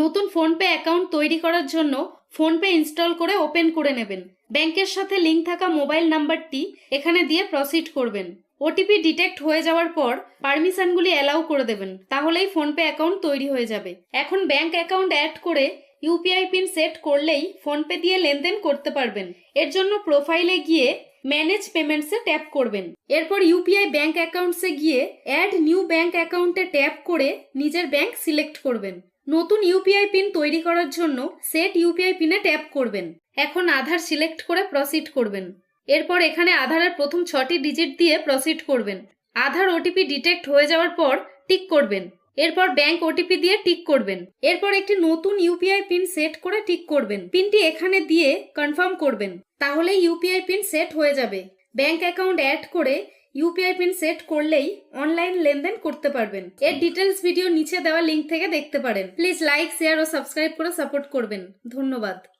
নতুন PhonePe account তৈরি করার জন্য ফোনপে ইনস্টল করে ওপেন করে নেবেন। ব্যাংকের সাথে লিঙ্ক থাকা মোবাইল নাম্বারটি এখানে দিয়ে প্রসিড করবেন। ওটিপি ডিটেক্ট হয়ে যাওয়ার পর পারমিশনগুলি অ্যালাউ করে দেবেন, তাহলেই ফোনপে অ্যাকাউন্ট তৈরি হয়ে যাবে। এখন ব্যাংক অ্যাকাউন্ট অ্যাড করে ইউপিআই পিন সেট করলেই ফোনপে দিয়ে লেনদেন করতে পারবেন। এর জন্য প্রোফাইলে গিয়ে ম্যানেজ পেমেন্টসে ট্যাপ করবেন। এরপর ইউপিআই ব্যাংক অ্যাকাউন্টসে গিয়ে অ্যাড নিউ ব্যাংক অ্যাকাউন্টে ট্যাপ করে নিজের ব্যাংক সিলেক্ট করবেন। নতুন ইউপিআই পিন তৈরি করার জন্য সেট ইউপিআই পিনে ট্যাপ করবেন। এখন আধার সিলেক্ট করে প্রসিড করবেন। এরপর এখানে আধারের প্রথম ছটি ডিজিট দিয়ে প্রসিড করবেন। আধার ওটিপি ডিটেক্ট হয়ে যাওয়ার পর টিক করবেন। এরপর ব্যাংক ওটিপি দিয়ে টিক করবেন। এরপর একটি নতুন ইউপিআই পিন সেট করে টিক করবেন। পিনটি এখানে দিয়ে কনফার্ম করবেন। তাহলে ইউপিআই পিন সেট হয়ে যাবে। ব্যাংক অ্যাকাউন্ট অ্যাড করে ইউপিআই পিন সেট করলেই অনলাইন লেনদেন করতে পারবেন। এর ডিটেলস ভিডিও নিচে দেওয়া লিঙ্ক থেকে দেখতে পারেন। প্লিজ লাইক শেয়ার ও সাবস্ক্রাইব করে সাপোর্ট করবেন। ধন্যবাদ।